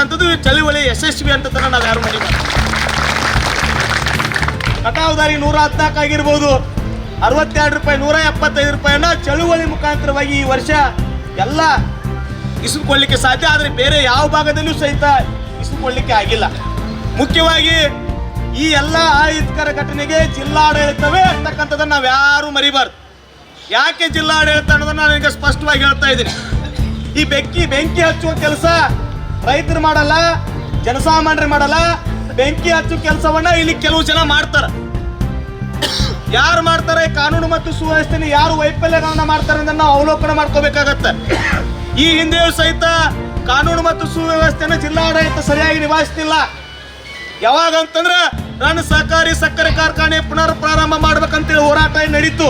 ಅಂತಕ್ಕಂಥದ್ದು ಈ ಚಳುವಳಿ ಯಶಸ್ವಿ ಅಂತ ನಾವು ಯಾರು ಮಾಡಿ ಕಟಾವುದಾರಿ ನೂರ ಹದಿನಾಲ್ಕು ಆಗಿರ್ಬೋದು. ಅರವತ್ತೆರಡು ರೂಪಾಯಿ, ನೂರ ಎಪ್ಪತ್ತೈದು ರೂಪಾಯಿನ ಚಳುವಳಿ ಮುಖಾಂತರವಾಗಿ ಈ ವರ್ಷ ಎಲ್ಲ ಇಸುಕೊಳ್ಳಿಕ್ಕೆ ಸಾಧ್ಯ. ಆದರೆ ಬೇರೆ ಯಾವ ಭಾಗದಲ್ಲೂ ಸಹಿತ ಇಸುಕೊಳ್ಳಿಕ್ಕೆ ಆಗಿಲ್ಲ. ಮುಖ್ಯವಾಗಿ ಈ ಎಲ್ಲ ಅಹಿತಕರ ಘಟನೆಗೆ ಜಿಲ್ಲಾಡಳಿತವೇ ಅಂತಕ್ಕಂಥದ್ದನ್ನು ನಾವು ಯಾರು ಮರಿಬಾರ್ದು. ಯಾಕೆ ಜಿಲ್ಲಾಡಳಿತ ಅನ್ನೋದನ್ನ ನಾನು ಈಗ ಸ್ಪಷ್ಟವಾಗಿ ಹೇಳ್ತಾ ಇದ್ದೀನಿ. ಈ ಬೆಂಕಿ ಬೆಂಕಿ ಹಚ್ಚುವ ಕೆಲಸ ರೈತರು ಮಾಡಲ್ಲ, ಜನಸಾಮಾನ್ಯರು ಮಾಡಲ್ಲ, ಬೆಂಕಿ ಹಚ್ಚು ಕೆಲಸವನ್ನ ಇಲ್ಲಿ ಕೆಲವು ಜನ ಮಾಡ್ತಾರ. ಯಾರು ಮಾಡ್ತಾರೆ? ಕಾನೂನು ಮತ್ತು ಸುವ್ಯವಸ್ಥೆನ ಯಾರು ವೈಫಲ್ಯಗಳನ್ನ ಮಾಡ್ತಾರೆ ಅಂತ ನಾವು ಅವಲೋಕನ ಮಾಡ್ಕೋಬೇಕಾಗತ್ತೆ. ಈ ಹಿಂದೆಯೂ ಸಹಿತ ಕಾನೂನು ಮತ್ತು ಸುವ್ಯವಸ್ಥೆನ ಜಿಲ್ಲಾಡಳಿತ ಸರಿಯಾಗಿ ನಿಭಾಯಿಸ್ತಿಲ್ಲ. ಯಾವಾಗ ಅಂತಂದ್ರೆ ನನ್ನ ಸಹಕಾರಿ ಸಕ್ಕರೆ ಕಾರ್ಖಾನೆ ಪುನರ್ ಪ್ರಾರಂಭ ಮಾಡ್ಬೇಕಂತೇಳಿ ಹೋರಾಟ ನಡೀತು.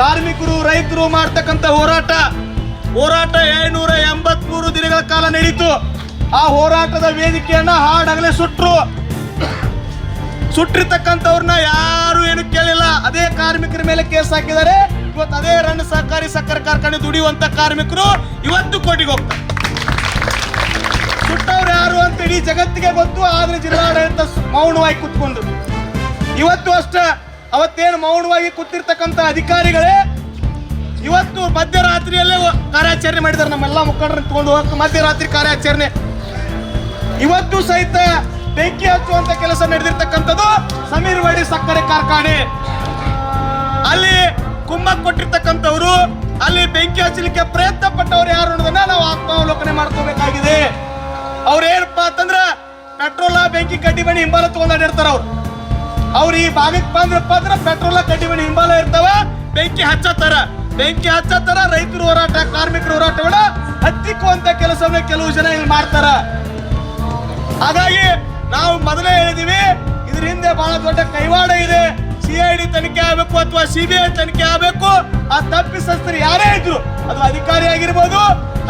ಕಾರ್ಮಿಕರು, ರೈತರು ಮಾಡ್ತಕ್ಕಂಥ ಹೋರಾಟ ಹೋರಾಟ ಏಳ್ನೂರ ಎಂಬತ್ಮೂರು ದಿನಗಳ ಕಾಲ ನಡೀತು. ಆ ಹೋರಾಟದ ವೇದಿಕೆಯನ್ನ ಹಾಡಾಗಲೇ ಸುಟ್ರು. ಸುಟ್ಟಿರ್ತಕ್ಕಂಥವ್ರನ್ನ ಯಾರು ಏನು ಕೇಳಿಲ್ಲ. ಅದೇ ಕಾರ್ಮಿಕರ ಮೇಲೆ ಕೇಸ್ ಹಾಕಿದ್ದಾರೆ. ಇವತ್ತು ಅದೇ ರಣ ಸಹಕಾರಿ ಸಕ್ಕರೆ ಕಾರ್ಖಾನೆ ದುಡಿಯುವಂತ ಕಾರ್ಮಿಕರು ಇವತ್ತು ಕೋಟಿಗೆ ಹೋಗ್ತಾರೆ. ಸುಟ್ಟವ್ರು ಯಾರು ಅಂತ ಇಡೀ ಜಗತ್ತಿಗೆ ಗೊತ್ತು, ಆದ್ರೆ ಜಿಲ್ಲಾಡಳಿತ ಮೌನವಾಗಿ ಕುತ್ಕೊಂಡ್ರು. ಇವತ್ತು ಅಷ್ಟ, ಅವತ್ತೇನು ಮೌನವಾಗಿ ಕೂತಿರ್ತಕ್ಕಂಥ ಅಧಿಕಾರಿಗಳೇ ಇವತ್ತು ಮಧ್ಯರಾತ್ರಿಯಲ್ಲೇ ಕಾರ್ಯಾಚರಣೆ ಮಾಡಿದ್ದಾರೆ ನಮ್ಮೆಲ್ಲ ಮುಖಂಡರನ್ನ ತಗೊಂಡು ಹೋಗಕ್ಕೆ. ಮಧ್ಯರಾತ್ರಿ ಕಾರ್ಯಾಚರಣೆ. ಇವತ್ತು ಸಹಿತ ಬೆಂಕಿ ಹಚ್ಚುವಂತ ಕೆಲಸ ನಡೆದಿರ್ತಕ್ಕಂಥದ್ದು ಸಮೀರ್ವಾಡಿ ಸಕ್ಕರೆ ಕಾರ್ಖಾನೆ. ಅಲ್ಲಿ ಕುಮ್ಮಕ್ ಕೊಟ್ಟಿರ್ತಕ್ಕಂಥವ್ರು, ಅಲ್ಲಿ ಬೆಂಕಿ ಹಚ್ಚಲಿಕ್ಕೆ ಪ್ರಯತ್ನ ಪಟ್ಟವ್ರು ಯಾರು ಅನ್ನೋದನ್ನ ನಾವು ಆತ್ಮಾವಲೋಕನೆ ಮಾಡ್ಕೋಬೇಕಾಗಿದೆ. ಅವ್ರು ಏನಪ್ಪಾ ಅಂತಂದ್ರ ಪೆಟ್ರೋಲ್, ಬೆಂಕಿ ಕಡ್ಡಿ ಬಣಿ ಹಿಂಬಾಲ ತಗೊಂಡಿರ್ತಾರ ಅವ್ರು. ಅವ್ರು ಈ ಭಾಗಕ್ಕೆ ಬಂದ್ರಪ್ಪ ಅಂದ್ರೆ ಪೆಟ್ರೋಲ್ ಕಡ್ಡಿ ಬಣಿ ಹಿಂಬಾಲ ಇರ್ತಾವ, ಬೆಂಕಿ ಹಚ್ಚತ್ತಾರ. ಬೆಂಕಿ ಹಚ್ಚತ್ತಾರ ರೈತರು ಹೋರಾಟ, ಕಾರ್ಮಿಕರು ಹೋರಾಟಗಳು ಹತ್ತಿಕ್ಕುವಂತ ಕೆಲಸವನ್ನ ಕೆಲವು ಜನ ಇಲ್ಲಿ ಮಾಡ್ತಾರ. ಹಾಗಾಗಿ ನಾವು ಮೊದಲೇ ಹೇಳಿದೀವಿ, ಇದ್ರ ಹಿಂದೆ ಬಹಳ ದೊಡ್ಡ ಕೈವಾಡ ಇದೆ. ಸಿಐಡಿ ತನಿಖೆ ಆಗಬೇಕು ಅಥವಾ ಸಿಬಿಐ ತನಿಖೆ ಆಗಬೇಕು, ಆ ತಪ್ಪಿಸಸ್ತರು ಯಾರೇ ಇದ್ರು, ಅದು ಅಧಿಕಾರಿ ಆಗಿರ್ಬೋದು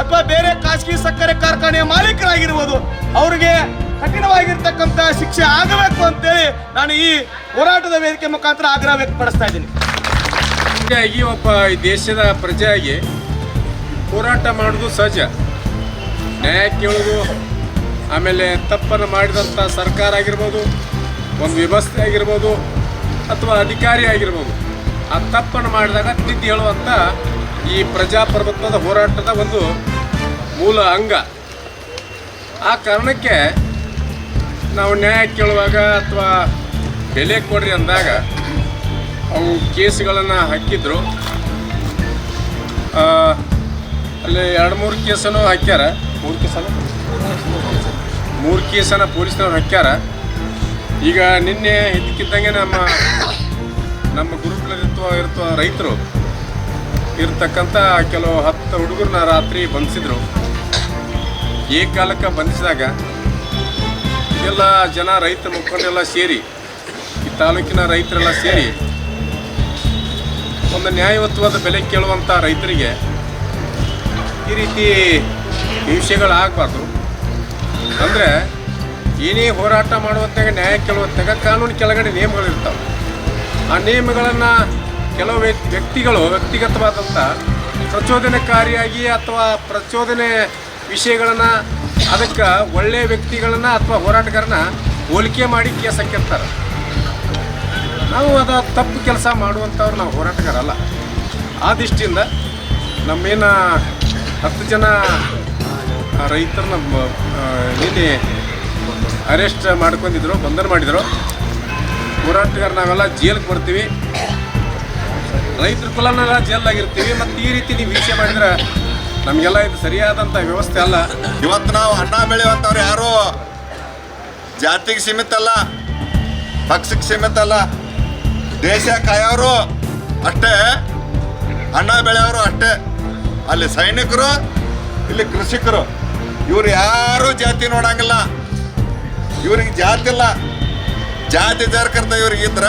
ಅಥವಾ ಬೇರೆ ಖಾಸಗಿ ಸಕ್ಕರೆ ಕಾರ್ಖಾನೆಯ ಮಾಲೀಕರಾಗಿರ್ಬೋದು, ಅವ್ರಿಗೆ ಕಠಿಣವಾಗಿರ್ತಕ್ಕಂಥ ಶಿಕ್ಷೆ ಆಗಬೇಕು ಅಂತೇಳಿ ನಾನು ಈ ಹೋರಾಟದ ವೇದಿಕೆ ಮುಖಾಂತರ ಆಗ್ರಹ ವ್ಯಕ್ತಪಡಿಸ್ತಾ ಇದ್ದೀನಿ. ಹೀಗಾಗಿ ಒಬ್ಬ ಈ ದೇಶದ ಪ್ರಜೆಯಾಗಿ ಹೋರಾಟ ಮಾಡೋದು ಸಹಜ. ನ್ಯಾಯ ಕೇಳೋದು ಆಮೇಲೆ ತಪ್ಪನ್ನು ಮಾಡಿದಂಥ ಸರ್ಕಾರ ಆಗಿರ್ಬೋದು, ಒಂದು ವ್ಯವಸ್ಥೆ ಆಗಿರ್ಬೋದು, ಅಥವಾ ಅಧಿಕಾರಿ ಆಗಿರ್ಬೋದು, ಆ ತಪ್ಪನ್ನು ಮಾಡಿದಾಗ ತಿದ್ದಿ ಹೇಳುವಂಥ ಈ ಪ್ರಜಾಪ್ರಭುತ್ವದ ಹೋರಾಟದ ಒಂದು ಮೂಲ ಅಂಗ. ಆ ಕಾರಣಕ್ಕೆ ನಾವು ನ್ಯಾಯ ಕೇಳುವಾಗ ಅಥವಾ ಬೆಲೆ ಕೊಡ್ರಿ ಅಂದಾಗ ಅವು ಕೇಸ್ಗಳನ್ನು ಹಾಕಿದ್ರು. ಅಲ್ಲಿ ಎರಡು ಮೂರು ಕೇಸನ್ನು ಹಾಕ್ಯಾರ. ಮೂರು ಕೇಸ ಮೂರು ಕೇಸನ್ನು ಪೊಲೀಸ್ನವ್ರು ಹಾಕ್ಯಾರ. ಈಗ ನಿನ್ನೆ ಇದಕ್ಕಿದ್ದಂಗೆ ನಮ್ಮ ನಮ್ಮ ಗುರುಗಳಲ್ಲಿರುವ ಇರ್ತ ರೈತರು ಇರ್ತಕ್ಕಂಥ ಕೆಲವು ಹತ್ತು ಹುಡುಗರನ್ನ ರಾತ್ರಿ ಬಂಧಿಸಿದ್ರು. ಏಕಾಲಕ್ಕೆ ಬಂಧಿಸಿದಾಗ ಎಲ್ಲ ಜನ ರೈತ ಮುಖಂಡೆಲ್ಲ ಸೇರಿ, ಈ ತಾಲೂಕಿನ ರೈತರೆಲ್ಲ ಸೇರಿ ಒಂದು ನ್ಯಾಯಯುತವಾದ ಬೆಲೆ ಕೇಳುವಂಥ ರೈತರಿಗೆ ಈ ರೀತಿ ವಿಷಯಗಳಾಗಬಾರ್ದು ಅಂದರೆ ಏನೇ ಹೋರಾಟ ಮಾಡುವಂತಾಗ, ನ್ಯಾಯ ಕೇಳುವಂತಾಗ ಕಾನೂನು ಕೆಳಗಡೆ ನಿಯಮಗಳಿರ್ತಾವೆ. ಆ ನಿಯಮಗಳನ್ನು ಕೆಲವು ವ್ಯ- ವ್ಯಕ್ತಿಗಳು ವ್ಯಕ್ತಿಗತವಾದಂಥ ಪ್ರಚೋದನೆಕಾರಿಯಾಗಿ ಅಥವಾ ಪ್ರಚೋದನೆ ವಿಷಯಗಳನ್ನು ಅದಕ್ಕೆ ಒಳ್ಳೆಯ ವ್ಯಕ್ತಿಗಳನ್ನು ಅಥವಾ ಹೋರಾಟಗಾರನ ಹೋಲಿಕೆ ಮಾಡಿ ಕೇಸ್ ಹಾಕಿರ್ತಾರೆ ನಾವು ಅದ ತಪ್ಪು ಕೆಲಸ ಮಾಡುವಂಥವ್ರು ನಾವು ಹೋರಾಟಗಾರಲ್ಲ. ಆ ದೃಷ್ಟಿಯಿಂದ ನಮ್ಮೇನ ಹತ್ತು ಜನ ರೈತರು ನಮ್ಮ ಇಲ್ಲಿ ಅರೆಸ್ಟ್ ಮಾಡ್ಕೊಂಡಿದ್ರು, ಬಂಧನ ಮಾಡಿದರು. ಹೋರಾಟಗಾರ ನಾವೆಲ್ಲ ಜೈಲಿಗೆ ಬರ್ತೀವಿ. ರೈತರ ಕುಲನೆಲ್ಲ ಜೈಲಾಗಿರ್ತೀವಿ ಮತ್ತು ಈ ರೀತಿ ನೀವು ವಿಷಯ ಮಾಡಿದ್ರೆ ನಮಗೆಲ್ಲ ಇದು ಸರಿಯಾದಂಥ ವ್ಯವಸ್ಥೆ ಅಲ್ಲ. ಇವತ್ತು ನಾವು ಅನ್ನ ಬೆಳೆಯುವಂಥವ್ರು ಯಾರು? ಜಾತಿಗೆ ಸೀಮಿತ ಅಲ್ಲ, ಪಕ್ಷಕ್ಕೆ ಸೀಮಿತ ಅಲ್ಲ. ದೇಶ ಕಾಯೋರು ಅಷ್ಟೇ ಅನ್ನ ಬೆಳೆಯೋರು ಅಷ್ಟೇ ಅಲ್ಲಿ ಸೈನಿಕರು, ಇಲ್ಲಿ ಕೃಷಿಕರು. ಇವ್ರು ಯಾರು ಜಾತಿ ನೋಡಂಗಿಲ್ಲ. ಇವ್ರಿಗೆ ಜಾತಿ ಇಲ್ಲ. ಜಾತಿ ಜಾರಕರ್ತ ಇವ್ರಿಗೆ ಇದ್ರ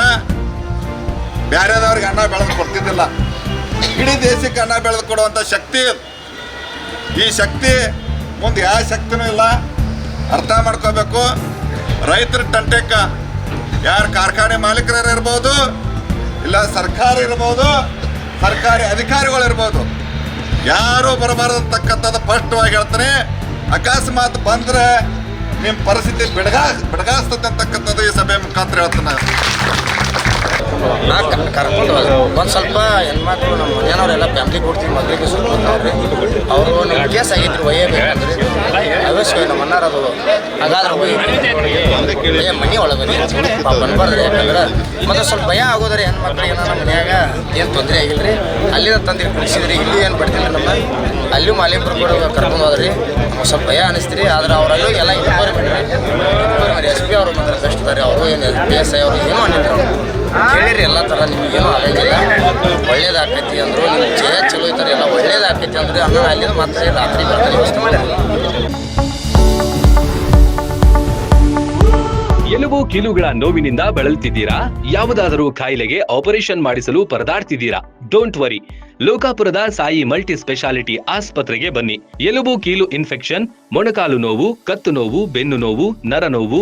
ಬೇರೆದವ್ರಿಗೆ ಅನ್ನ ಬೆಳೆದು ಕೊಡ್ತಿದ್ದಿಲ್ಲ. ಇಡೀ ದೇಶಕ್ಕೆ ಅನ್ನ ಬೆಳೆದು ಕೊಡುವಂಥ ಶಕ್ತಿ ಈ ಶಕ್ತಿ ಮುಂದೆ ಯಾವ ಶಕ್ತಿನೂ ಇಲ್ಲ. ಅರ್ಥ ಮಾಡ್ಕೋಬೇಕು. ರೈತರ ತಂಟೆಕ್ಕ ಯಾರು ಕಾರ್ಖಾನೆ ಮಾಲೀಕರ ಇರ್ಬೋದು, ಇಲ್ಲ ಸರ್ಕಾರ ಇರ್ಬೋದು, ಸರ್ಕಾರಿ ಅಧಿಕಾರಿಗಳು ಇರ್ಬೋದು. ಯಾರೂ ಬರಬಾರ್ದಂತಕ್ಕಂಥದ್ದು ಸ್ಪಷ್ಟವಾಗಿ ಹೇಳ್ತಾರೆ ಅಕಸ್ಮಾತ್ ಬಂದ್ರೆ ನಿಮ್ಮ ಪರಿಸ್ಥಿತಿ ಬಿಡಗಾ ಬಿಡಗಾಸ್ತದೆ ಅಂತಕ್ಕಂಥದ್ದು ಈ ಸಭೆ ಮುಖಾಂತರ ಹೇಳ್ತಾನೆ ನಾ ಕರ್ಕೊಂಡು ಒಂದು ಸ್ವಲ್ಪ ಹೆಣ್ಮಕ್ಳು ನಮ್ಮ ಮನೆಯವರೆಲ್ಲ ಫ್ಯಾಮ್ಲಿ ಕೊಡ್ತೀವಿ ಮಗಳಿಗೆ ಸ್ವಲ್ಪ ಅವ್ರಿ ಅವರು ಕೇಸ್ ಕೇಸ್ ಆಗಿದ್ರು ಒಯ್ಯಬೇಕಂದ್ರೆ ಅವಶ್ಯ ನಮ್ಮ ಅಣ್ಣಾರ ಅದು ಹಾಗಾದ್ರೆ ಒಯ್ಯಿ ಮನೆ ಒಳಗೆ ಬಂದ್ಬಾರ್ದು ಯಾಕಂದ್ರೆ ಮತ್ತೆ ಸ್ವಲ್ಪ ಭಯ ಆಗೋದ್ರಿ ಹೆಣ್ಮಕ್ಳಿಗೆ ನಮ್ಮ ಮನ್ಯಾಗ ಏನು ತೊಂದರೆ ಆಗಿಲ್ರಿ. ಅಲ್ಲಿಂದ ತಂದು ಕುಡಿಸಿದ್ರಿ ಇಲ್ಲಿ ಏನು ಬರ್ತಿಲ್ಲ ನಮ್ಮ. ಅಲ್ಲಿ ಮಾಲಿಂಪುರ ಕೂಡ ಕರ್ಕೊಂಡು ಹೋದ್ರಿ. ಸ್ವಲ್ಪ ಭಯ ಅನಿಸ್ತೀರಿ, ಆದ್ರೆ ಅವರಲ್ಲೂ ಎಲ್ಲ ಇಬ್ಬರು ಬಿಡ್ರಿ ಎಸ್ ಪಿ ಅವರು ಮಾತ್ರ ಅದಾರೆ ಅವರು ಏನು ಎಸ್ ಐ ಅವರು ಏನೂ ಅನ್ನಿದ್ರು ಕೇಳಿರಿ, ಎಲ್ಲ ಥರ ನಿಮಗೇನು ಆಗಂಗಿಲ್ಲ. ಒಳ್ಳೇದಾಕೈತಿ ಅಂದರು ನಿಮ್ಮ ಜಯ ಚಲೋ ಐತಾರೆ, ಎಲ್ಲ ಒಳ್ಳೇದಾಕೈತಿ ಅಂದ್ರೆ ಅನ್ನ ಅಲ್ಲಿಂದ ಮತ್ತೆ ರಾತ್ರಿ ಬರ್ತಾರೆ ಯೋಚನೆ ಮಾಡಿ. ಎಲುಬು ಕೀಲುಗಳ ನೋವಿನಿಂದ ಬಳಲ್ತಿದ್ದೀರಾ? ಯಾವುದಾದರೂ ಕಾಯಿಲೆಗೆ ಆಪರೇಷನ್ ಮಾಡಿಸಲು ಪರದಾಡ್ತಿದ್ದೀರಾ? ಡೋಂಟ್ ವರಿ ಲೋಕಾಪುರದ ಸಾಯಿ ಮಲ್ಟಿ ಸ್ಪೆಷಾಲಿಟಿ ಆಸ್ಪತ್ರೆಗೆ ಬನ್ನಿ. ಎಲುಬು ಕೀಲು ಇನ್ಫೆಕ್ಷನ್, ಮೊಣಕಾಲು ನೋವು, ಕತ್ತು ನೋವು, ಬೆನ್ನು ನೋವು ನರನೋವು